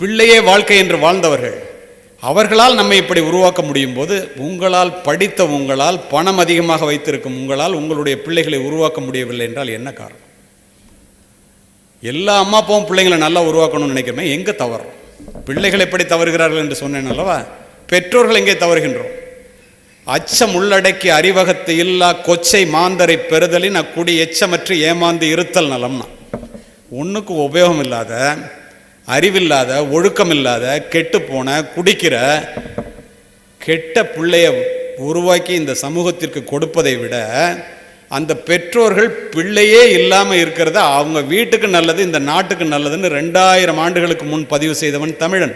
பிள்ளையே வாழ்க்கை என்று வாழ்ந்தவர்கள் அவர்களால் நம்மை இப்படி உருவாக்க முடியும் போது உங்களால் படித்த உங்களால் பணம் அதிகமாக வைத்திருக்கும் உங்களால் உங்களுடைய பிள்ளைகளை உருவாக்க முடியவில்லை என்றால் என்ன காரணம்? எல்லா அம்மா அப்பாவும் பிள்ளைங்களை நல்லா உருவாக்கணும்னு நினைக்கிறோமே எங்கே தவறும் பிள்ளைகள் எப்படி தவறுகிறார்கள் என்று சொன்னேன் அல்லவா? பெற்றோர்கள் எங்கே தவறுகின்றோம்? அச்சம் உள்ளடக்கி அறிவகத்து இல்லா கொச்சை மாந்தரை பெறுதலின் அக்குடி எச்சமற்று ஏமாந்து இருத்தல் நலம்னா ஒன்றுக்கு உபயோகம் இல்லாத அறிவில்லாத ஒழுக்கமில்லாத கெட்டுப்போன குடிக்கிற கெட்ட பிள்ளைய உருவாக்கி இந்த சமூகத்திற்கு கொடுப்பதை விட அந்த பெற்றோர்கள் பிள்ளையே இல்லாமல் இருக்கிறத அவங்க வீட்டுக்கு நல்லது இந்த நாட்டுக்கு நல்லதுன்னு ரெண்டாயிரம் ஆண்டுகளுக்கு முன் பதிவு செய்தவன் தமிழன்.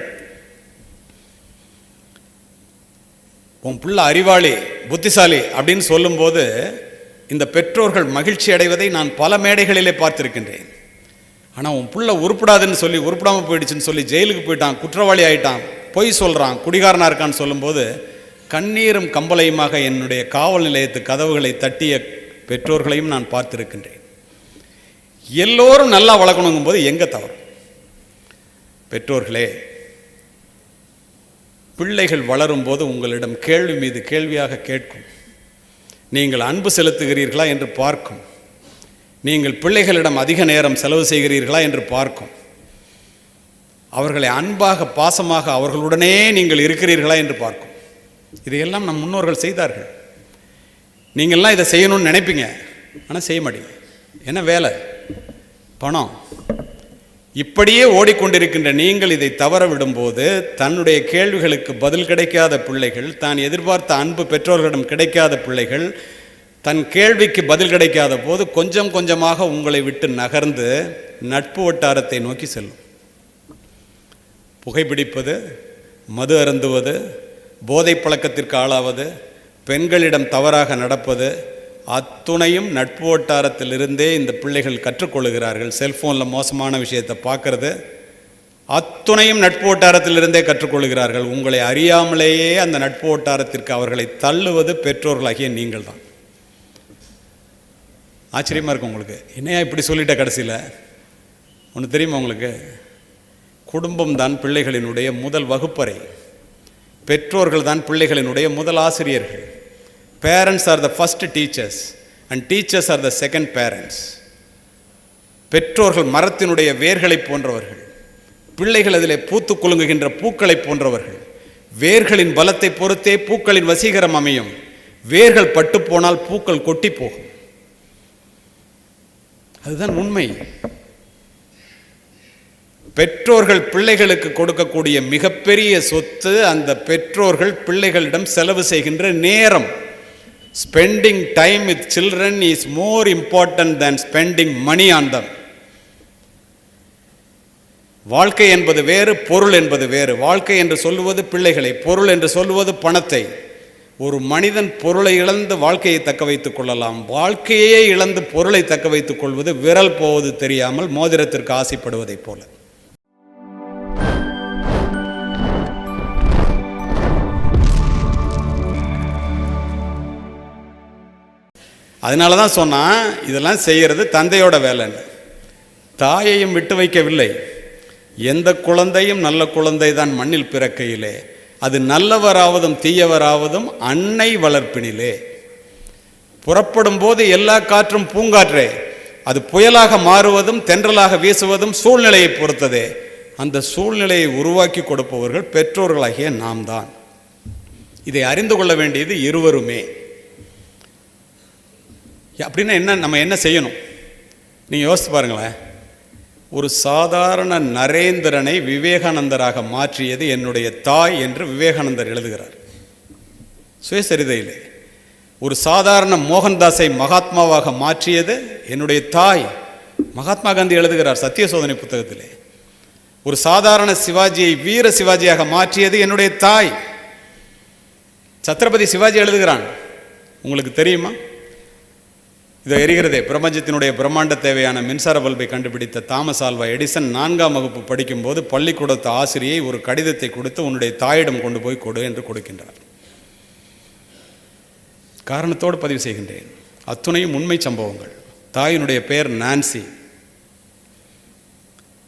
உன் பிள்ளை அறிவாளி புத்திசாலி அப்படின்னு சொல்லும்போது இந்த பெற்றோர்கள் மகிழ்ச்சி அடைவதை நான் பல மேடைகளிலே பார்த்திருக்கின்றேன். ஆனால் உன் பிள்ளை உருப்படாதுன்னு சொல்லி உருப்படாமல் போயிடுச்சுன்னு சொல்லி ஜெயிலுக்கு போயிட்டான் குற்றவாளி ஆயிட்டான் பொய் சொல்கிறான் குடிகாரனாக இருக்கான்னு சொல்லும்போது கண்ணீரும் கம்பளையுமாக என்னுடைய காவல் நிலையத்து கதவுகளை தட்டிய பெற்றோர்களையும் நான் பார்த்திருக்கின்றேன். எல்லோரும் நல்லா வளர்க்கணுங்கும் போது எங்கே தவறு? பெற்றோர்களே பிள்ளைகள் வளரும்போது உங்களிடம் கேள்வி மீது கேள்வியாக கேட்கும். நீங்கள் அன்பு செலுத்துகிறீர்களா என்று பார்க்கும். நீங்கள் பிள்ளைகளிடம் அதிக நேரம் செலவு செய்கிறீர்களா என்று பார்க்கும். அவர்களை அன்பாக பாசமாக அவர்களுடனே நீங்கள் இருக்கிறீர்களா என்று பார்க்கும். இதையெல்லாம் நம் முன்னோர்கள் செய்தார்கள். நீங்கள்லாம் இதை செய்யணும்னு நினைப்பீங்க. ஆனால் செய்ய மாட்டீங்க. என்ன வேலை? பணம். இப்படியே ஓடிக்கொண்டிருக்கின்ற நீங்கள் இதை தவற விடும்போது தன்னுடைய கேள்விகளுக்கு பதில் கிடைக்காத பிள்ளைகள் தான் எதிர்பார்த்த அன்பு பெற்றோர்களிடம் கிடைக்காத பிள்ளைகள் தன் கேள்விக்கு பதில் கிடைக்காத போது கொஞ்சம் கொஞ்சமாக உங்களை விட்டு நகர்ந்து நட்பு வட்டாரத்தை நோக்கி செல்லும். புகைப்பிடிப்பது மது அருந்துவது போதை பழக்கத்திற்கு ஆளாவது பெண்களிடம் தவறாக நடப்பது அத்துணையும் நட்பு வட்டாரத்திலிருந்தே இந்த பிள்ளைகள் கற்றுக்கொள்கிறார்கள். செல்ஃபோனில் மோசமான விஷயத்தை பார்க்கறது அத்துணையும் நட்பு வட்டாரத்திலிருந்தே கற்றுக்கொள்கிறார்கள். உங்களை அறியாமலேயே அந்த நட்பு வட்டாரத்திற்கு அவர்களை தள்ளுவது பெற்றோர்களாகிய நீங்கள் தான் ஆச்சரியமாக இருக்கும் உங்களுக்கு. என்னையா இப்படி சொல்லிட்ட கடைசியில்? ஒன்று தெரியுமா உங்களுக்கு? குடும்பம் தான் பிள்ளைகளினுடைய முதல் வகுப்பறை. பெற்றோர்கள் தான் பிள்ளைகளினுடைய முதல் ஆசிரியர்கள். Parents are the first teachers and teachers are the second parents பெற்றோர்கள் மரத்தினுடைய வேர்களைப் போன்றவர்கள். பிள்ளைகள் அதிலே பூத்து குலுங்குகின்ற பூக்களைப் போன்றவர்கள். வேர்களின் பலத்தை பொறுத்தே பூக்களின் வசீகரம் அமையும். வேர்கள் பட்டு போனால் பூக்கள் கொட்டி போகும். அதுதான் உண்மை. பெற்றோர்கள் பிள்ளைகளுக்கு கொடுக்கக்கூடிய மிகப்பெரிய சொத்து அந்த பெற்றோர்கள் பிள்ளைகளிடம் செலவு செய்கின்ற நேரம். Spending time with children is more important than spending money on them வாழ்க்கை என்பது வேறு பொருள் என்பது வேறு. வாழ்க்கை என்று சொல்லுவது பிள்ளைகளை பொருள் என்று சொல்லுவது பணத்தை. ஒரு மனிதன் பொருளை இழந்து வாழ்க்கையை தக்க வைத்துக் கொள்ளலாம். வாழ்க்கையே இழந்து பொருளை தக்க வைத்துக் கொள்வது விரல் போவது தெரியாமல் மோதிரத்திற்கு ஆசைப்படுவதைப் போல. அதனால தான் சொன்னால் இதெல்லாம் செய்கிறது தந்தையோட வேலைன்னு. தாயையும் விட்டு வைக்கவில்லை. எந்த குழந்தையும் நல்ல குழந்தை தான் மண்ணில் பிறக்கையிலே. அது நல்லவராவதும் தீயவராவதும் அன்னை வளர்ப்பினிலே. புறப்படும் போது எல்லா காற்றும் பூங்காற்றே. அது புயலாக மாறுவதும் தென்றலாக வீசுவதும் சூழ்நிலையை பொறுத்ததே. அந்த சூழ்நிலையை உருவாக்கி கொடுப்பவர்கள் பெற்றோர்களாகிய நாம் தான் இதை அறிந்து கொள்ள வேண்டியது இருவருமே. அப்படின்னா என்ன நம்ம என்ன செய்யணும்? நீங்கள் யோசித்து பாருங்களேன். ஒரு சாதாரண நரேந்திரனை விவேகானந்தராக மாற்றியது என்னுடைய தாய் என்று விவேகானந்தர் எழுதுகிறார். சுயசரிதையிலே ஒரு சாதாரண மோகன்தாஸை மகாத்மாவாக மாற்றியது என்னுடைய தாய் மகாத்மா காந்தி எழுதுகிறார் சத்திய சோதனை புத்தகத்திலே. ஒரு சாதாரண சிவாஜியை வீர சிவாஜியாக மாற்றியது என்னுடைய தாய். சத்ரபதி சிவாஜி எழுதுகிறான். உங்களுக்கு தெரியுமா? இது எரிகிறதே. பிரபஞ்சத்தினுடைய பிரம்மாண்ட தேவையான மின்சார பல்பை கண்டுபிடித்த தாமஸ் ஆல்வா எடிசன் நான்காம் வகுப்பு படிக்கும்போது பள்ளிக்கூடத்து ஆசிரியை ஒரு கடிதத்தை கொடுத்து உன்னுடைய தாயிடம் கொண்டு போய் கொடு என்று கொடுக்கின்றார். காரணத்தோடு பதிவு செய்கின்றேன். அத்துணையும் உண்மை சம்பவங்கள். தாயினுடைய பெயர் நான்சி.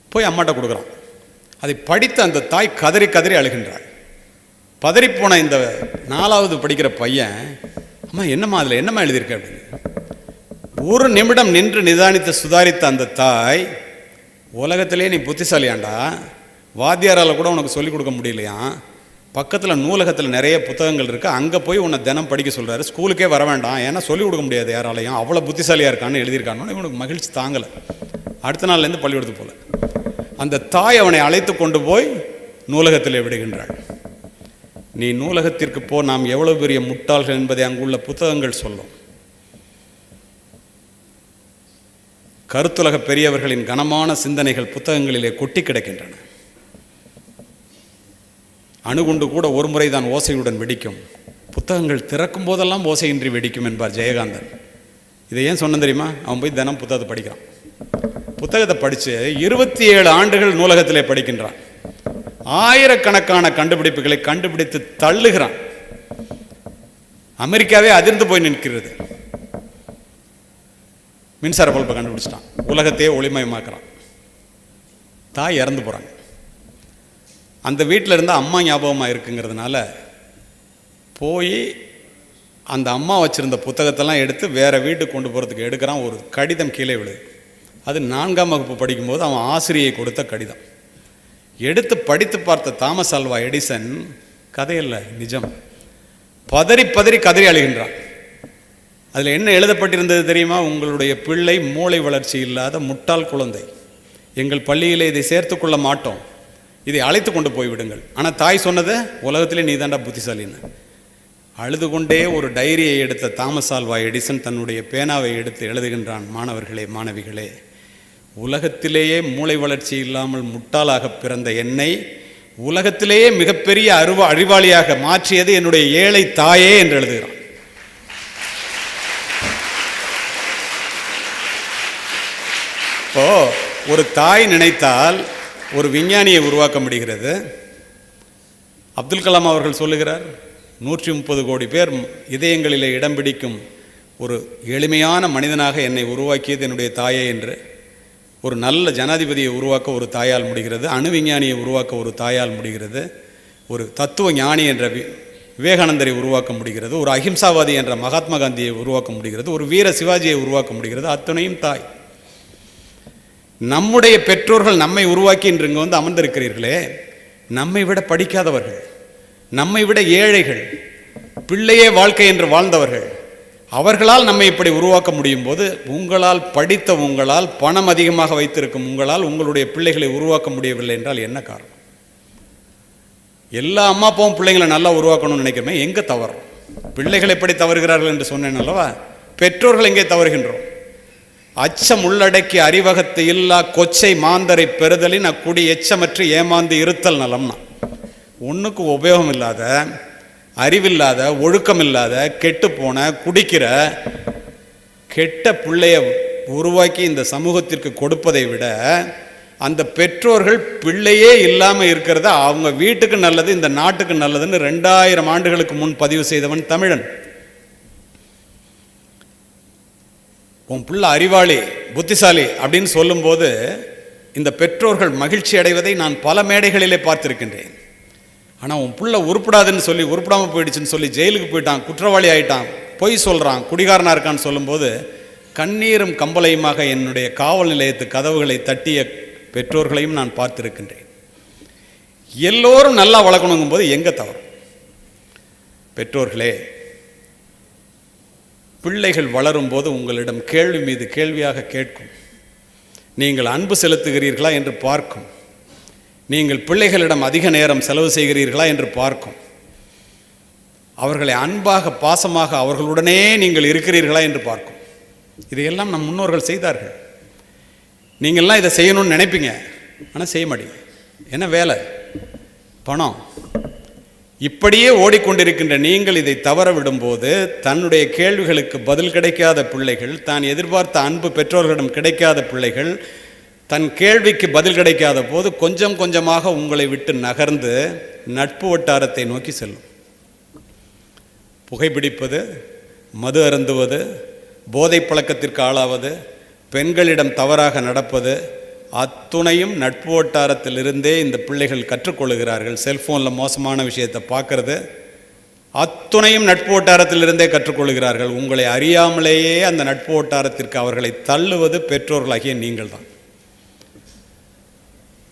போய் அம்மாட்ட கொடுக்குறான். அதை படித்த அந்த தாய் கதறி கதறி அழுகின்றாள். பதறிப்போன இந்த நாலாவது படிக்கிற பையன் அம்மா என்னம்மா அதில் என்னம்மா எழுதியிருக்க? அப்படின்னு. ஒரு நிமிடம் நின்று நிதானித்து சுதாரித்த அந்த தாய் உலகத்திலே நீ புத்திசாலியாண்டா? வாத்தியாரால் கூட உனக்கு சொல்லிக் கொடுக்க முடியலையா? பக்கத்தில் நூலகத்தில் நிறைய புத்தகங்கள் இருக்குது அங்கே போய் உன்னை தினம் படிக்க சொல்கிறாரு ஸ்கூலுக்கே வர வேண்டாம் ஏன்னா சொல்லிக் கொடுக்க முடியாது யாராலையும். அவ்வளோ புத்திசாலியாக இருக்கான்னு எழுதியிருக்கான்னு இவனுக்கு மகிழ்ச்சி தாங்கலை. அடுத்த நாள்லேருந்து பள்ளிக்கூடத்து போல. அந்த தாய் அவனை அழைத்து கொண்டு போய் நூலகத்தில் விடுகின்றாள். நீ நூலகத்திற்கு போ நாம் எவ்வளோ பெரிய முட்டாள்கள் என்பதை அங்குள்ள புத்தகங்கள் சொல்லும். கருத்துலக பெரியவர்களின் கனமான சிந்தனைகள் புத்தகங்களிலே கொட்டி கிடக்கின்றன. அணுகுண்டு கூட ஒரு முறை தான் ஓசையுடன் வெடிக்கும். புத்தகங்கள் திறக்கும் போதெல்லாம் ஓசையின்றி வெடிக்கும் என்பார் ஜெயகாந்தன். இதை ஏன் சொன்ன தெரியுமா? அவன் போய் தினம் புத்தகத்தை படிக்கிறான். புத்தகத்தை படித்து இருபத்தி ஏழு ஆண்டுகள் நூலகத்திலே படிக்கின்றான். ஆயிரக்கணக்கான கண்டுபிடிப்புகளை கண்டுபிடித்து தள்ளுகிறான். அமெரிக்காவே அதிர்ந்து போய் நிற்கிறது. மின்சார பல்பை கண்டுபிடிச்சிட்டான். உலகத்தையே ஒளிமயமாக்குறான். தாய் இறந்து போகிறாங்க அந்த வீட்டில் இருந்தால் அம்மா ஞாபகமாக இருக்குங்கிறதுனால போய் அந்த அம்மா வச்சுருந்த புத்தகத்தெல்லாம் எடுத்து வேறு வீட்டுக்கு கொண்டு போகிறதுக்கு எடுக்கிறான். ஒரு கடிதம் கீழே விழுது. அது நான்காம் வகுப்பு படிக்கும்போது அவன் ஆசிரியை கொடுத்த கடிதம். எடுத்து படித்து பார்த்த தாமஸ் அல்வா எடிசன் கதையில் நிஜம். பதறி பதறி கதறி அழுகின்றான். அதில் என்ன எழுதப்பட்டிருந்தது தெரியுமா? உங்களுடைய பிள்ளை மூளை வளர்ச்சி இல்லாத முட்டாள் குழந்தை. எங்கள் பள்ளியில் இதை சேர்த்து கொள்ள மாட்டோம். இதை அழைத்து கொண்டு போய்விடுங்கள் ஆனால் தாய் சொன்னது உலகத்திலே நீ தாண்டா புத்திசாலின்னு. அழுது கொண்டே ஒரு டைரியை எடுத்த தாமஸ் ஆல்வா எடிசன் தன்னுடைய பேனாவை எடுத்து எழுதுகின்றான் மாணவர்களே மாணவிகளே உலகத்திலேயே மூளை வளர்ச்சி இல்லாமல் முட்டாளாக பிறந்த என்னை உலகத்திலேயே மிகப்பெரிய அருவ அறிவாளியாக மாற்றியது என்னுடைய ஏழை தாயே என்று எழுதுகிறான். இப்போ ஒரு தாய் நினைத்தால் ஒரு விஞ்ஞானியை உருவாக்க முடிகிறது. அப்துல் கலாம் அவர்கள் சொல்லுகிறார் நூற்றி முப்பது கோடி பேர் இதயங்களிலே இடம் பிடிக்கும் ஒரு எளிமையான மனிதனாக என்னை உருவாக்கியது என்னுடைய தாயே என்று ஒரு நல்ல ஜனாதிபதியை உருவாக்க ஒரு தாயால் முடிகிறது அணு விஞ்ஞானியை உருவாக்க ஒரு தாயால் முடிகிறது ஒரு தத்துவ ஞானி என்ற வி விவேகானந்தரை உருவாக்க முடிகிறது ஒரு அஹிம்சாவாதி என்ற மகாத்மா காந்தியை உருவாக்க முடிகிறது ஒரு வீர சிவாஜியை உருவாக்க முடிகிறது அத்தனையும் தாய். நம்முடைய பெற்றோர்கள் நம்மை உருவாக்கி இன்று இங்கே வந்து அமர்ந்திருக்கிறீர்களே நம்மை விட படிக்காதவர்கள் நம்மை விட ஏழைகள் பிள்ளையே வாழ்க்கை என்று வாழ்ந்தவர்கள் அவர்களால் நம்மை இப்படி உருவாக்க முடியும் போது உங்களால் படித்த உங்களால் பணம் அதிகமாக வைத்திருக்கும் உங்களால் உங்களுடைய பிள்ளைகளை உருவாக்க முடியவில்லை என்றால் என்ன காரணம்? எல்லா அம்மா அப்பாவும் பிள்ளைங்களை நல்லா உருவாக்கணும்னு நினைக்கிறோமே எங்கே தவறும் பிள்ளைகள் எப்படி தவறுகிறார்கள் என்று சொன்னேன் அல்லவா? பெற்றோர்கள் எங்கே தவறுகின்றோம்? அச்சம் உள்ளடக்கி அறிவகத்து இல்லா கொச்சை மாந்தரை பெறுதலின் அக்குடி எச்சமற்று ஏமாந்து இருத்தல் நலம்னா. ஒன்றுக்கு உபயோகம் இல்லாத அறிவில்லாத ஒழுக்கம் இல்லாத கெட்டு போன குடிக்கிற கெட்ட பிள்ளைய உருவாக்கி இந்த சமூகத்திற்கு கொடுப்பதை விட அந்த பெற்றோர்கள் பிள்ளையே இல்லாமல் இருக்கிறத அவங்க வீட்டுக்கு நல்லது இந்த நாட்டுக்கு நல்லதுன்னு ரெண்டாயிரம் ஆண்டுகளுக்கு முன் பதிவு செய்தவன் தமிழன். உன் பிள்ளை அறிவாளி புத்திசாலி அப்படின்னு சொல்லும்போது இந்த பெற்றோர்கள் மகிழ்ச்சி அடைவதை நான் பல மேடைகளிலே பார்த்திருக்கின்றேன். ஆனால் உன் பிள்ளை உருப்படாதுன்னு சொல்லி உருப்படாமல் போயிடுச்சுன்னு சொல்லி ஜெயிலுக்கு போயிட்டான் குற்றவாளி ஆயிட்டான் பொய் சொல்கிறான் குடிகாரனாக இருக்கான்னு சொல்லும்போது கண்ணீரும் கம்பளையுமாக என்னுடைய காவல் நிலையத்து கதவுகளை தட்டிய பெற்றோர்களையும் நான் பார்த்திருக்கின்றேன். எல்லோரும் நல்லா வளர்க்கணுங்கும் போது எங்கே தவறு? பெற்றோர்களே பிள்ளைகள் வளரும்போது உங்களிடம் கேள்வி மீது கேள்வியாக கேட்கும். நீங்கள் அன்பு செலுத்துகிறீர்களா என்று பார்க்கும். நீங்கள் பிள்ளைகளிடம் அதிக நேரம் செலவு செய்கிறீர்களா என்று பார்க்கும். அவர்களை அன்பாக பாசமாக அவர்களுடனே நீங்கள் இருக்கிறீர்களா என்று பார்க்கும். இதையெல்லாம் நம் முன்னோர்கள் செய்தார்கள். நீங்கள்லாம் இதை செய்யணும்னு நினைப்பீங்க. ஆனால் செய்ய மாட்டீங்க. என்ன வேலை? பணம். இப்படியே ஓடிக்கொண்டிருக்கின்ற நீங்கள் இதை தவற விடும்போது தன்னுடைய கேள்விகளுக்கு பதில் கிடைக்காத பிள்ளைகள் தான் எதிர்பார்த்த அன்பு பெற்றோர்களிடம் கிடைக்காத பிள்ளைகள் தன் கேள்விக்கு பதில் கிடைக்காத போது கொஞ்சம் கொஞ்சமாக உங்களை விட்டு நகர்ந்து நட்பு வட்டாரத்தை நோக்கி செல்லும். புகைப்பிடிப்பது மது அருந்துவது போதை பழக்கத்திற்கு ஆளாவது பெண்களிடம் தவறாக நடப்பது அத்துணையும் நட்பு வட்டாரத்திலிருந்தே இந்த பிள்ளைகள் கற்றுக்கொள்கிறார்கள். செல்ஃபோனில் மோசமான விஷயத்தை பார்க்குறது. அத்துணையும் நட்பு வட்டாரத்திலிருந்தே கற்றுக்கொள்கிறார்கள். உங்களை அறியாமலேயே அந்த நட்பு வட்டாரத்திற்கு அவர்களை தள்ளுவது பெற்றோர்களாகிய நீங்கள் தான்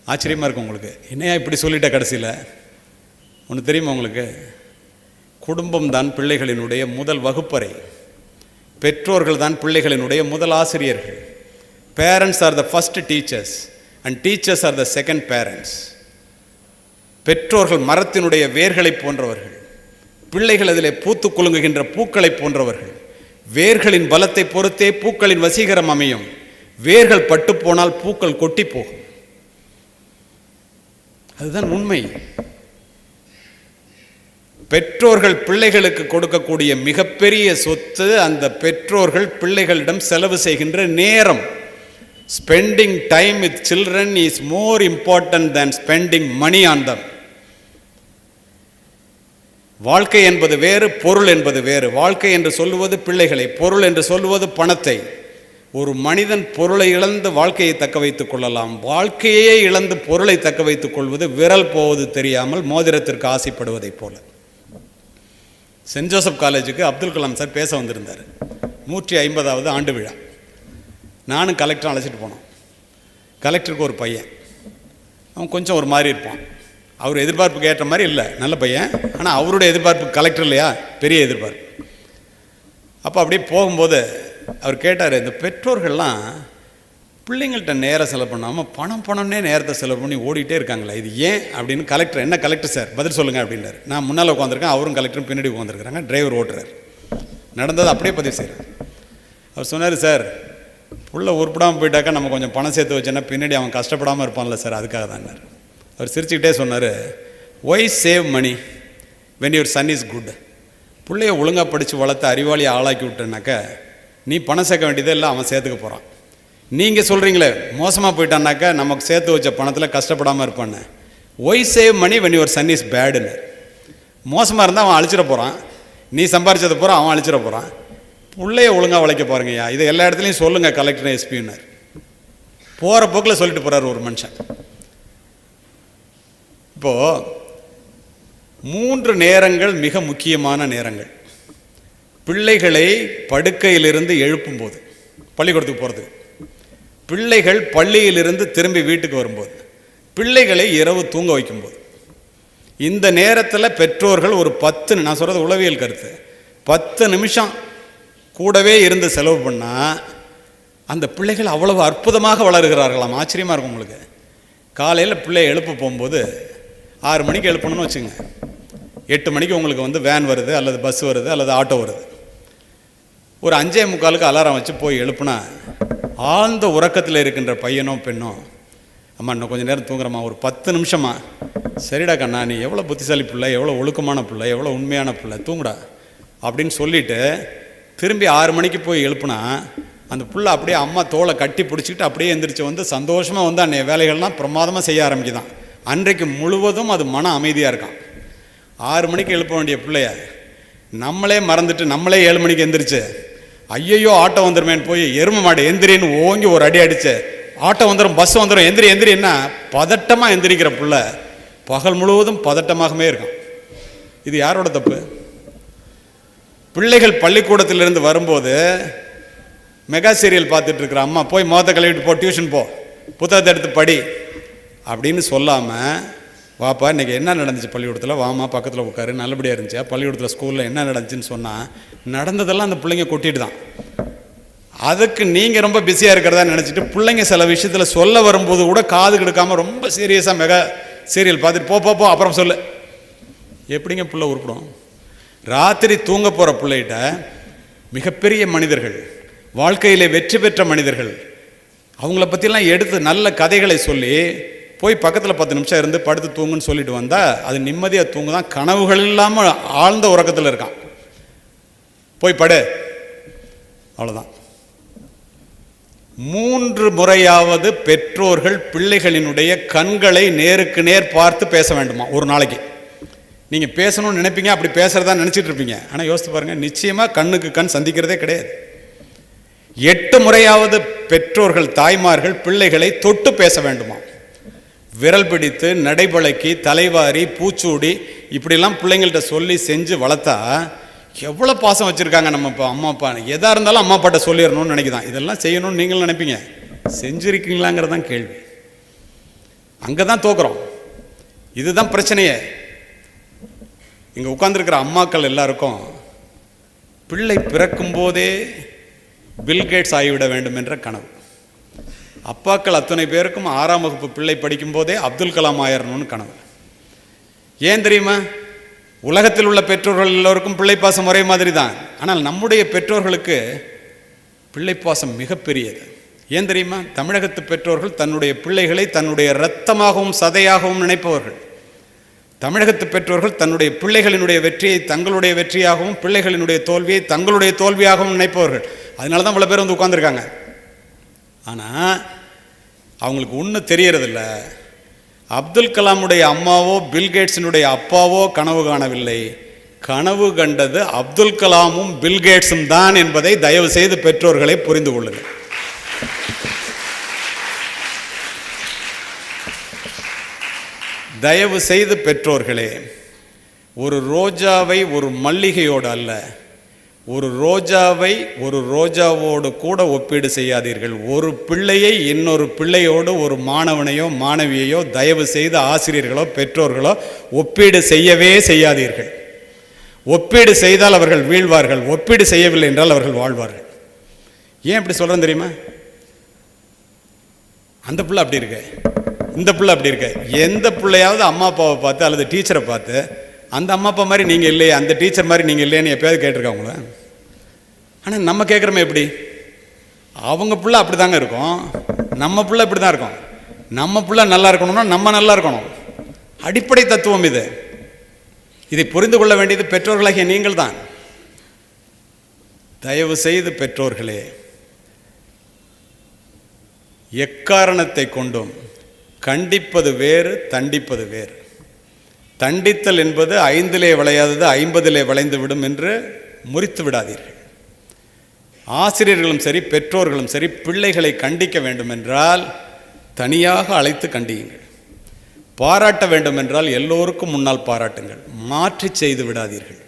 ஆச்சரியமாக இருக்கும் உங்களுக்கு. என்னையா இப்படி சொல்லிட்ட கடைசியில்? ஒன்று தெரியுமா உங்களுக்கு? குடும்பம் தான் பிள்ளைகளினுடைய முதல் வகுப்பறை. பெற்றோர்கள் தான் பிள்ளைகளினுடைய முதல் ஆசிரியர்கள். Parents are the first teachers and teachers are the second parents பெற்றோர்கள் மரத்தினுடைய வேர்களைப் போன்றவர்கள் பிள்ளைகள் அதில் பூத்து குலுங்குகின்ற பூக்களை போன்றவர்கள். வேர்களின் பலத்தை பொறுத்தே பூக்களின் வசீகரம் அமையும். வேர்கள் பட்டு போனால் பூக்கள் கொட்டி போகும். அதுதான் உண்மை. பெற்றோர்கள் பிள்ளைகளுக்கு கொடுக்கக்கூடிய மிகப்பெரிய சொத்து அந்த பெற்றோர்கள் பிள்ளைகளிடம் செலவு செய்கின்ற நேரம். Spending time with children is more important than spending money on them வாழ்க்கை என்பது வேறு பொருள் என்பது வேறு. வாழ்க்கை என்று சொல்லுவது பிள்ளைகளை பொருள் என்று சொல்லுவது பணத்தை. ஒரு மனிதன் பொருளை இழந்து வாழ்க்கையை தக்க வைத்துக் கொள்ளலாம். வாழ்க்கையே இழந்து பொருளை தக்க வைத்துக் கொள்வது விரல் போவது தெரியாமல் மோதிரத்திற்கு ஆசைப்படுவதைப் போல. சென்ட் ஜோசப் காலேஜுக்கு அப்துல் கலாம் சார் பேச வந்திருந்தார். நூற்றி ஐம்பதாவது ஆண்டு விழா. நானும் கலெக்டரும் அழைச்சிட்டு போனோம். கலெக்டருக்கு ஒரு பையன். அவன் கொஞ்சம் ஒரு மாதிரி இருப்பான். அவர் எதிர்பார்ப்புக்கு ஏற்ற மாதிரி இல்லை நல்ல பையன். ஆனால் அவருடைய எதிர்பார்ப்பு கலெக்டர் இல்லையா? பெரிய எதிர்பார்ப்பு. அப்போ அப்படியே போகும்போது அவர் கேட்டார் இந்த பெற்றோர்கள்லாம் பிள்ளைங்கள்ட்ட நேரம் செலவு பண்ணாமல் பணம் பணம்னே நேரத்தை செலவு பண்ணி ஓடிட்டே இருக்காங்களே இது ஏன்? அப்படின்னு கலெக்டர் என்ன கலெக்டர் சார் பதில் சொல்லுங்கள் அப்படின்னாரு. நான் முன்னால் உட்காந்துருக்கேன் அவரும் கலெக்டரும் பின்னாடி உட்காந்துருக்குறாங்க டிரைவர் ஓட்டுறார். நடந்தது அப்படியே பதிவு செய்கிறார் அவர் சொன்னார் சார் உள்ளே உருப்படாமல் போயிட்டாக்கா நம்ம கொஞ்சம் பணம் சேர்த்து வச்சோன்னா பின்னாடி அவன் கஷ்டப்படாமல் இருப்பான்ல சார். அதுக்காக தான்னார் அவர் சிரிச்சுக்கிட்டே சொன்னார் why save money when your son is good பிள்ளைய ஒழுங்காக படித்து வளர்த்து அறிவாளியை ஆளாக்கி விட்டேனாக்கா நீ பணம் சேர்க்க வேண்டியதே இல்லை அவன் சேர்த்துக்க போகிறான் நீங்கள் சொல்கிறீங்களே மோசமாக போயிட்டான்னாக்கா நமக்கு சேர்த்து வச்ச பணத்தில் கஷ்டப்படாமல் இருப்பான்னு. Why save money when your son is பேடுன்னு மோசமாக இருந்தால் அவன் அழிச்சிட போகிறான் நீ சம்பாரிச்சதை பூரா அவன் அழிச்சிட போகிறான் பிள்ளைய ஒழுங்காக வளைக்க பாருங்கய்யா இதை எல்லா இடத்துலையும் சொல்லுங்கள் கலெக்டர் எஸ்பின்னார் போகிற போக்கில் சொல்லிட்டு போகிறார் ஒரு மனுஷன். இப்போது மூன்று நேரங்கள் மிக முக்கியமான நேரங்கள். பிள்ளைகளை படுக்கையிலிருந்து எழுப்பும்போது பள்ளிக்கூடத்துக்கு போகிறது பிள்ளைகள் பள்ளியிலிருந்து திரும்பி வீட்டுக்கு வரும்போது பிள்ளைகளை இரவு தூங்க வைக்கும்போது. இந்த நேரத்தில் பெற்றோர்கள் ஒரு பத்து நான் சொல்கிறது உளவியல் கருத்து பத்து நிமிஷம் கூடவே இருந்து செலவு பண்ணால் அந்த பிள்ளைகள் அவ்வளவு அற்புதமாக வளர்கிறார்களாம். ஆச்சரியமாக இருக்கும் உங்களுக்கு. காலையில் பிள்ளைய எழுப்ப போகும்போது ஆறு மணிக்கு எழுப்பணும்னு வச்சுங்க. எட்டு மணிக்கு உங்களுக்கு வந்து வேன் வருது அல்லது பஸ் வருது அல்லது ஆட்டோ வருது. ஒரு அஞ்சே முக்காலுக்கு அலாரம் வச்சு போய் எழுப்புனா ஆழ்ந்த உறக்கத்தில் இருக்கின்ற பையனோ பெண்ணோ அம்மா இன்னும் கொஞ்சம் நேரம் தூங்குறம்மா ஒரு பத்து நிமிஷமா சரிடா கண்ணா நீ எவ்வளோ புத்திசாலி பிள்ளை எவ்வளோ ஒழுக்கமான பிள்ளை எவ்வளோ உண்மையான பிள்ளை தூங்குடா. அப்படின்னு சொல்லிவிட்டு திரும்பி ஆறு மணிக்கு போய் எழுப்புனா அந்த புள்ள அப்படியே அம்மா தோலை கட்டி பிடிச்சிக்கிட்டு அப்படியே எந்திரிச்சு வந்து சந்தோஷமாக வந்து அன்றைய வேலைகள்லாம் பிரமாதமாக செய்ய ஆரம்பிக்குதான். அன்றைக்கு முழுவதும் அது மன அமைதியாக இருக்கான். ஆறு மணிக்கு எழுப்ப வேண்டிய பிள்ளைய நம்மளே மறந்துட்டு நம்மளே ஏழு மணிக்கு எந்திரிச்சு ஐயையோ ஆட்டோ வந்துருமேன்னு போய் எரும மாடு எந்திரின்னு ஓங்கி ஒரு அடி அடிச்சு ஆட்டோ வந்துடும் பஸ் வந்துடும் எந்திரி எந்திரின்னா பதட்டமாக எந்திரிக்கிற புள்ள பகல் முழுவதும் பதட்டமாகவே இருக்கும் இது யாரோட தப்பு? பிள்ளைகள் பள்ளிக்கூடத்திலிருந்து வரும்போது மெகா சீரியல் பார்த்துட்டு இருக்கிற அம்மா போய் மோத்த கழுவிட்டு போ டியூஷன் போ புத்தகத்தை எடுத்து படி அப்படின்னு சொல்லாமல் வாப்பா இன்றைக்கி என்ன நடந்துச்சு பள்ளிக்கூடத்தில்? வாமா பக்கத்தில் உட்காரு நல்லபடியாக இருந்துச்சா. பள்ளிக்கூடத்தில் ஸ்கூலில் என்ன நடந்துச்சுன்னு சொன்னால் நடந்ததெல்லாம் அந்த பிள்ளைங்க கொட்டிட்டு தான். அதுக்கு நீங்கள் ரொம்ப பிஸியாக இருக்கிறதா நினச்சிட்டு பிள்ளைங்க சில விஷயத்தில் சொல்ல வரும்போது கூட காது கெடுக்காமல் ரொம்ப சீரியஸாக மெகா சீரியல் பார்த்துட்டு போ போ போ அப்புறம் சொல்லு. எப்படிங்க பிள்ளை உருப்பிடும்? ராத்திரி தூங்க போகிற பிள்ளைகிட்ட மிகப்பெரிய மனிதர்கள் வாழ்க்கையிலே வெற்றி பெற்ற மனிதர்கள் அவங்கள பற்றிலாம் எடுத்து நல்ல கதைகளை சொல்லி போய் பக்கத்தில் பத்து நிமிஷம் இருந்து படுத்து தூங்குன்னு சொல்லிட்டு வந்தால் அது நிம்மதியாக தூங்கு தான் கனவுகள் இல்லாமல் ஆழ்ந்த உறக்கத்தில் இருக்கான். போய் படு. அவ்வளோதான் மூன்று முறையாவது பெற்றோர்கள் பிள்ளைகளினுடைய கண்களை நேருக்கு நேர் பார்த்து பேச வேண்டுமா? ஒரு நாளைக்கு. நீங்கள் பேசணும்னு நினைப்பீங்க அப்படி பேசுகிறதா நினச்சிட்டு இருப்பீங்க. ஆனால் யோசித்து பாருங்கள் நிச்சயமாக கண்ணுக்கு கண் சந்திக்கிறதே கிடையாது. எட்டு முறையாவது பெற்றோர்கள் தாய்மார்கள் பிள்ளைகளை தொட்டு பேச வேண்டுமா விரல் பிடித்து நடைபழக்கி தலைவாரி பூச்சூடி இப்படிலாம் பிள்ளைங்கள்ட்ட சொல்லி செஞ்சு வளர்த்தா எவ்வளோ பாசம் வச்சுருக்காங்க நம்ம இப்போ அம்மா அப்பா. எதாக இருந்தாலும் அம்மா அப்பாட்ட சொல்லிடணும்னு நினைக்குதான். இதெல்லாம் செய்யணும்னு நீங்களும் நினைப்பீங்க. செஞ்சுருக்கீங்களாங்கிறதான் கேள்வி. அங்கே தான் தோக்குறோம். இதுதான் பிரச்சனையே. இங்கே உட்காந்துருக்கிற அம்மாக்கள் எல்லாருக்கும் பிள்ளை பிறக்கும் போதே பில்கேட்ஸ் ஆகிவிட வேண்டும் என்ற கனவு. அப்பாக்கள் அத்தனை பேருக்கும் ஆறாம் வகுப்பு பிள்ளை படிக்கும் போதே அப்துல் கலாம் ஆயிரணும்னு கனவு. ஏன் தெரியுமா? உலகத்தில் உள்ள பெற்றோர்கள் எல்லோருக்கும் பிள்ளை பாசம் ஒரே மாதிரி தான் ஆனால் நம்முடைய பெற்றோர்களுக்கு பிள்ளை பாசம் மிகப்பெரியது. ஏன் தெரியுமா? தமிழகத்து பெற்றோர்கள் தன்னுடைய பிள்ளைகளை தன்னுடைய இரத்தமாகவும் சதையாகவும் நினைப்பவர்கள். தமிழகத்து பெற்றோர்கள் தன்னுடைய பிள்ளைகளினுடைய வெற்றியை தங்களுடைய வெற்றியாகவும் பிள்ளைகளினுடைய தோல்வியை தங்களுடைய தோல்வியாகவும் நினைப்பவர்கள். அதனால தான் இவ்வளோ பேர் வந்து உட்காந்துருக்காங்க ஆனால் அவங்களுக்கு ஒன்றும் தெரியறதில்ல. அப்துல் கலாமுடைய அம்மாவோ பில்கேட்ஸினுடைய அப்பாவோ கனவு காணவில்லை. கனவு கண்டது அப்துல் கலாமும் பில்கேட்ஸும் தான் என்பதை தயவு செய்து பெற்றோர்களை புரிந்து கொள்ளுங்கள். தயவு செய்து பெற்றோர்களே ஒரு ரோஜாவை ஒரு மல்லிகையோடு அல்ல ஒரு ரோஜாவை ஒரு ரோஜாவோடு கூட ஒப்பீடு செய்யாதீர்கள். ஒரு பிள்ளையை இன்னொரு பிள்ளையோடு ஒரு மாணவனையோ மாணவியையோ தயவு செய்து ஆசிரியர்களோ பெற்றோர்களோ ஒப்பீடு செய்யவே செய்யாதீர்கள். ஒப்பீடு செய்தால் அவர்கள் வீழ்வார்கள் ஒப்பீடு செய்யவில்லை என்றால் அவர்கள் வாழ்வார்கள். ஏன் இப்படி சொல்கிறேன் தெரியுமா? அந்த பிள்ளை அப்படி இருக்கு. இந்த பிள்ளை அப்படி இருக்க. எந்த பிள்ளையாவது அம்மா அப்பாவை பார்த்து அல்லது டீச்சரை பார்த்து அந்த அம்மா அப்பா மாதிரி நீங்கள் இல்லையே அந்த டீச்சர் மாதிரி நீங்கள் இல்லையேன்னு எப்பயாவது கேட்டிருக்காங்களா ஆனால் நம்ம கேட்குறோமே எப்படி? அவங்க பிள்ளை அப்படி தாங்க இருக்கும். நம்ம பிள்ளை இப்படி தான் இருக்கும். நம்ம பிள்ளை நல்லா இருக்கணும்னா நம்ம நல்லா இருக்கணும். அடிப்படை தத்துவம் இது. இதை புரிந்து கொள்ள வேண்டியது பெற்றோர்களாகிய நீங்கள் தான் தயவு செய்து பெற்றோர்களே எக்காரணத்தை கொண்டும் கண்டிப்பது வேறு தண்டிப்பது வேறு. தண்டித்தல் என்பது ஐந்திலே விளையாதது ஐம்பதிலே விளைந்து விடும் என்று முறித்து விடாதீர்கள். ஆசிரியர்களும் சரி பெற்றோர்களும் சரி பிள்ளைகளை கண்டிக்க வேண்டுமென்றால் தனியாக அழைத்து கண்டியுங்கள். பாராட்ட வேண்டுமென்றால் எல்லோருக்கும் முன்னால் பாராட்டுங்கள். மாற்றி செய்து விடாதீர்கள்.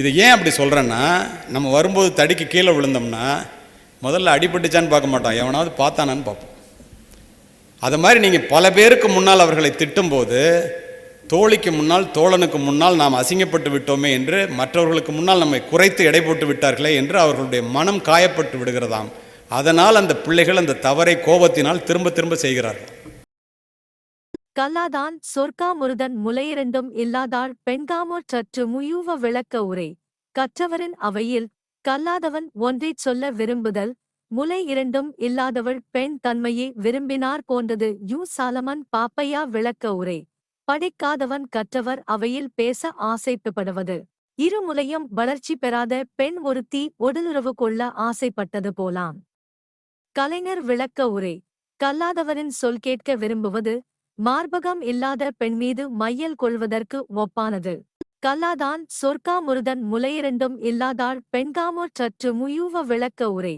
இது ஏன் அப்படி சொல்கிறேன்னா நம்ம வரும்போது தடிக்கு கீழே விழுந்தோம்னா முதல்ல அடிபட்டுச்சான்னு பார்க்க மாட்டோம் எவனாவது பார்த்தானான்னு பார்ப்போம். அது மாதிரி நீங்கள் பல பேருக்கு முன்னால் அவர்களை திட்டும்போது தோழிக்கு முன்னால் தோழனுக்கு முன்னால் நாம் அசிங்கப்பட்டு விட்டோமே என்று மற்றவர்களுக்கு முன்னால் நம்மை குறைத்து எடை போட்டு விட்டார்களே என்று அவர்களுடைய மனம் காயப்பட்டு விடுகிறதாம். அதனால் அந்த பிள்ளைகள் அந்த தவறை கோபத்தினால் திரும்ப திரும்ப செய்கிறார்கள். கல்லாதான் சொர்க்காமுருதன் முலையிரண்டும் இல்லாதாள் பெண்காமோ சற்று முயூவ விளக்க உரை. கற்றவரின் அவையில் கல்லாதவன் ஒன்றைச் சொல்ல விரும்புதல் முலை இரண்டும் இல்லாதவள் பெண் தன்மையை விரும்பினார் போன்றது. யூ சாலமன் பாப்பையா விளக்க உரை. படிக்காதவன் கற்றவர் அவையில் பேச ஆசைப்படுவது. இருமுலையும் வளர்ச்சி பெறாத பெண் ஒருத்தி உடலுறவு கொள்ள ஆசைப்பட்டது போலாம். கலைஞர் விளக்க உரை. கல்லாதவரின் சொல் கேட்க விரும்புவது மார்பகம் இல்லாத பெண் மீது மையல் கொள்வதற்கு ஒப்பானது. கல்லாதான் சொர்க்காமுருதன் முலையிரண்டும் இல்லாதாள் பெண்காமோ சற்று முயூவ விளக்க உரை.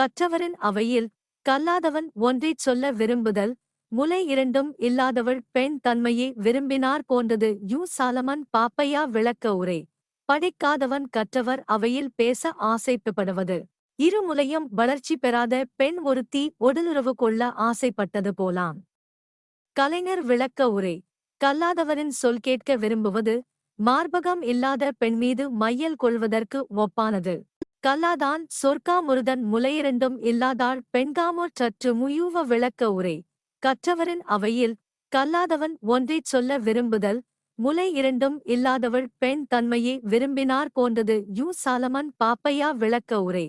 கற்றவரின் அவையில் கல்லாதவன் ஒன்றைச் சொல்ல விரும்புதல் முலை இரண்டும் இல்லாதவள் பெண் தன்மையை விரும்பினார் போன்றது. யூ. சாலமன் பாப்பையா விளக்க உரை. படிக்காதவன் கற்றவர் அவையில் பேச ஆசைப்படுவது இருமுலையும் வளர்ச்சி பெறாத பெண் ஒருத்தி உடலுறவு கொள்ள ஆசைப்பட்டது போலாம். கலைஞர் விளக்க உரை. கல்லாதவரின் சொல் கேட்க விரும்புவது மார்பகம் இல்லாத பெண் மீது மையல் கொள்வதற்கு ஒப்பானது. கல்லாதான் சொர்க்காமுருதன் முலையிரண்டும் இல்லாதாள் பெண்காமோ சற்று முயூவ விளக்க உரை. கற்றவரின் அவையில் கல்லாதவன் ஒன்றைச் சொல்ல விரும்புதல் முலை இரண்டும் இல்லாதவள் பெண் தன்மையை விரும்பினார் போன்றது யூ சாலமன் பாப்பையா விளக்க உரை.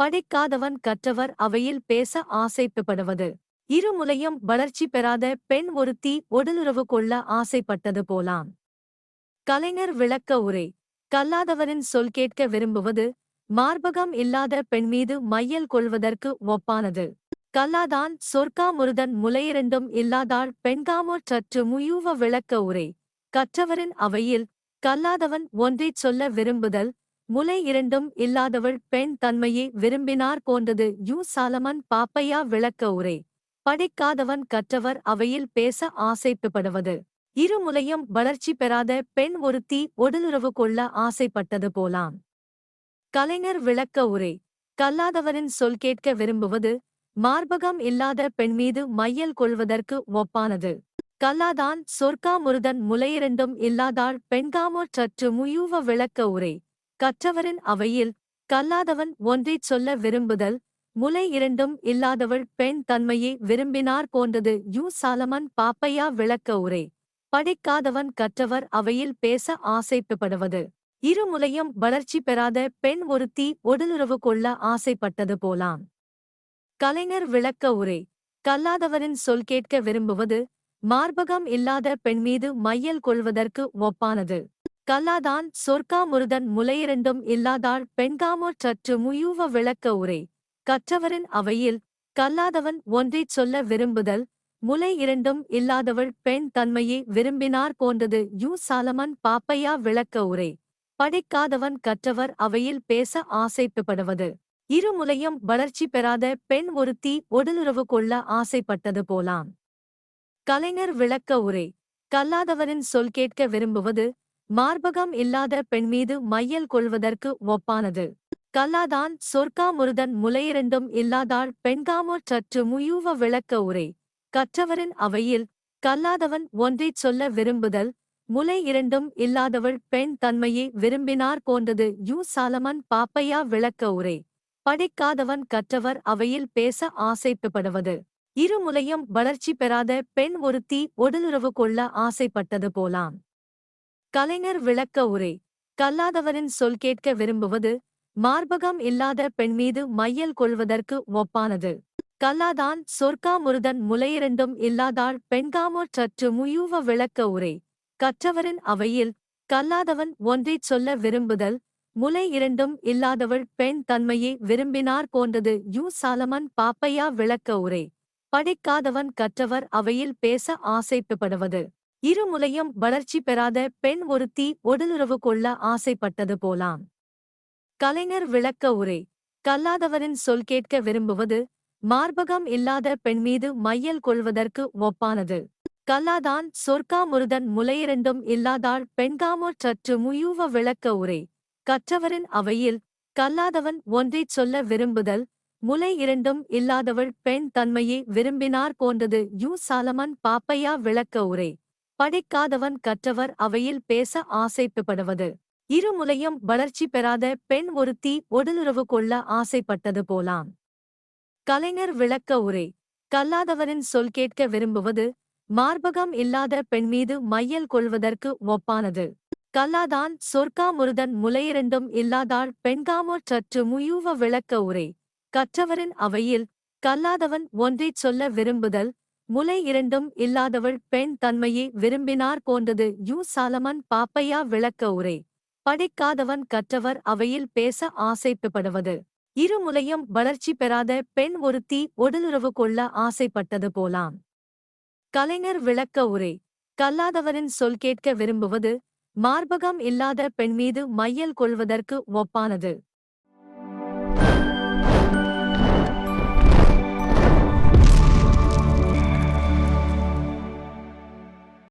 படிக்காதவன் கற்றவர் அவையில் பேச ஆசைப்படுவது. இருமுலையும் வளர்ச்சி பெறாத பெண் ஒருத்தி உடலுறவு கொள்ள ஆசைப்பட்டது போலாம். கலைஞர் விளக்க உரை. கல்லாதவரின் சொல் கேட்க விரும்புவது மார்பகம் இல்லாத பெண் மீது மையல் கொள்வதற்கு ஒப்பானது. கல்லாதான் சொர்க்காமுருதன் முலையிரண்டும் இல்லாதாள் பெண்காமோ சற்று முயூவ விளக்க உரை. கற்றவரின் அவையில் கல்லாதவன் ஒன்றைச் சொல்ல விரும்புதல். முலை இரண்டும் இல்லாதவள் பெண் தன்மையை விரும்பினார் போன்றது யூ சாலமன் பாப்பையா விளக்க உரை. படிக்காதவன் கற்றவர் அவையில் பேச ஆசைப்படுவது. இருமுலையும் வளர்ச்சி பெறாத பெண் ஒருத்தி உடலுறவு கொள்ள ஆசைப்பட்டது போலாம். கலைஞர் விளக்க உரை. கல்லாதவரின் சொல் கேட்க விரும்புவது மார்பகம் இல்லாத பெண் மீது மையல் கொள்வதற்கு ஒப்பானது. கல்லாதான் சொர்க்காமுருதன் முலையிரண்டும் இல்லாதாள் பெண்காமோ சற்று முயூவ விளக்க உரை. கற்றவரின் அவையில் கல்லாதவன் ஒன்றைச் சொல்ல விரும்புதல் முலை இரண்டும் இல்லாதவள் பெண் தன்மையை விரும்பினார் போன்றது யூ சாலமன் பாப்பையா விளக்க உரை. படிக்காதவன் கற்றவர் அவையில் பேச ஆசைப்படுவது இருமுலையும் வளர்ச்சி பெறாத பெண் ஒருத்தி உடலுறவு கொள்ள ஆசைப்பட்டது போலாம். கலைஞர் விளக்க உரை. கல்லாதவரின் சொல் கேட்க விரும்புவது மார்பகம் இல்லாத பெண் மீது மையல் கொள்வதற்கு ஒப்பானது. கல்லாதான் சொர்க்காமுருதன் முலையிரண்டும் இல்லாதாள் பெண்காமோ சற்று முயூவ விளக்க உரை. கற்றவரின் அவையில் கல்லாதவன் ஒன்றைச் சொல்ல விரும்புதல் முலை இரண்டும் இல்லாதவள் பெண் தன்மையை விரும்பினார் போன்றது யூ சாலமன் பாப்பையா விளக்க உரை. படிக்காதவன் கற்றவர் அவையில் பேச ஆசைப்படுவது. இருமுலையும் வளர்ச்சி பெறாத பெண் ஒருத்தி உடலுறவு கொள்ள ஆசைப்பட்டது போலாம். கலைஞர் விளக்க உரை. கல்லாதவரின் சொல் கேட்க விரும்புவது மார்பகம் இல்லாத பெண் மீது மையல் கொள்வதற்கு ஒப்பானது. கல்லாதான் சொர்க்காமுருதன் முலையிரண்டும் இல்லாதாள் பெண்காமோ சற்று முயூவ விளக்க உரை. கற்றவரின் அவையில் கல்லாதவன் ஒன்றைச் சொல்ல விரும்புதல் முலை இரண்டும் இல்லாதவள் பெண் தன்மையை விரும்பினார் போன்றது. யூ சாலமன் பாப்பையா விளக்க உரை. படிக்காதவன் கற்றவர் அவையில் பேச ஆசைப்படுவது. இருமுலையும் வளர்ச்சி பெறாத பெண் ஒருத்தி ஒடலுறவு கொள்ள ஆசைப்பட்டது போலாம். கலைஞர் விளக்க உரை. கல்லாதவரின் சொல் கேட்க விரும்புவது மார்பகம் இல்லாத பெண் மீது மையல் கொள்வதற்கு ஒப்பானது. கல்லாதான் சொர்க்காமுருதன் முலையிரண்டும் இல்லாதாள் பெண்காமோ சற்று முயூவ விளக்க உரை. கற்றவரின் அவையில் கல்லாதவன் ஒன்றைச் சொல்ல விரும்புதல் முலை இரண்டும் இல்லாதவள் பெண் தன்மையை விரும்பினார் போன்றது. யூ. சாலமன் பாப்பையா விளக்க உரை. படிக்காதவன் கற்றவர் அவையில் பேச ஆசைப்படுவது. இருமுலையும் வளர்ச்சி பெறாத பெண் ஒருத்தி உடலுறவு கொள்ள ஆசைப்பட்டது போலாம். கலைஞர் விளக்க உரை. கல்லாதவரின் சொல் கேட்க விரும்புவது மார்பகம் இல்லாத பெண் மீது மையல் கொள்வதற்கு ஒப்பானது. கல்லாதான் சொர்க்காமுருதன் முலையிரண்டும் இல்லாதாள் பெண்காமோர் சற்று முயூவ விளக்க உரை. கற்றவரின் அவையில் கல்லாதவன் ஒன்றைச் சொல்ல விரும்புதல் முலை இரண்டும் இல்லாதவள் பெண் தன்மையை விரும்பினார் போன்றது யூ சாலமன் பாப்பையா விளக்க உரை. படிக்காதவன் கற்றவர் அவையில் பேச ஆசைப்படுவது. இருமுலையும் வளர்ச்சி பெறாத பெண் ஒருத்தி உடலுறவு கொள்ள ஆசைப்பட்டது போலாம். கலைஞர் விளக்க உரை. கல்லாதவரின் சொல் கேட்க விரும்புவது மார்பகம் இல்லாத பெண் மீது மையல் கொள்வதற்கு ஒப்பானது. கல்லாதான் சொர்க்காமுருதன் முலையிரண்டும் இல்லாதாள் பெண்காமோ சற்று முயூவ விளக்க உரை. கற்றவரின் அவையில் கல்லாதவன் ஒன்றைச் சொல்ல விரும்புதல். முலை இரண்டும் இல்லாதவள் பெண் தன்மையை விரும்பினார் போன்றது யூ சாலமன் பாப்பையா விளக்க உரை. படிக்காதவன் கற்றவர் அவையில் பேச ஆசைப்படுவது இருமுலையும் வளர்ச்சி பெறாத பெண் ஒருத்தி உடலுறவு கொள்ள ஆசைப்பட்டது போலாம். கலைஞர் விளக்க உரை. கல்லாதவரின் சொல் கேட்க விரும்புவது மார்பகம் இல்லாத பெண் மீது மையல் கொள்வதற்கு ஒப்பானது.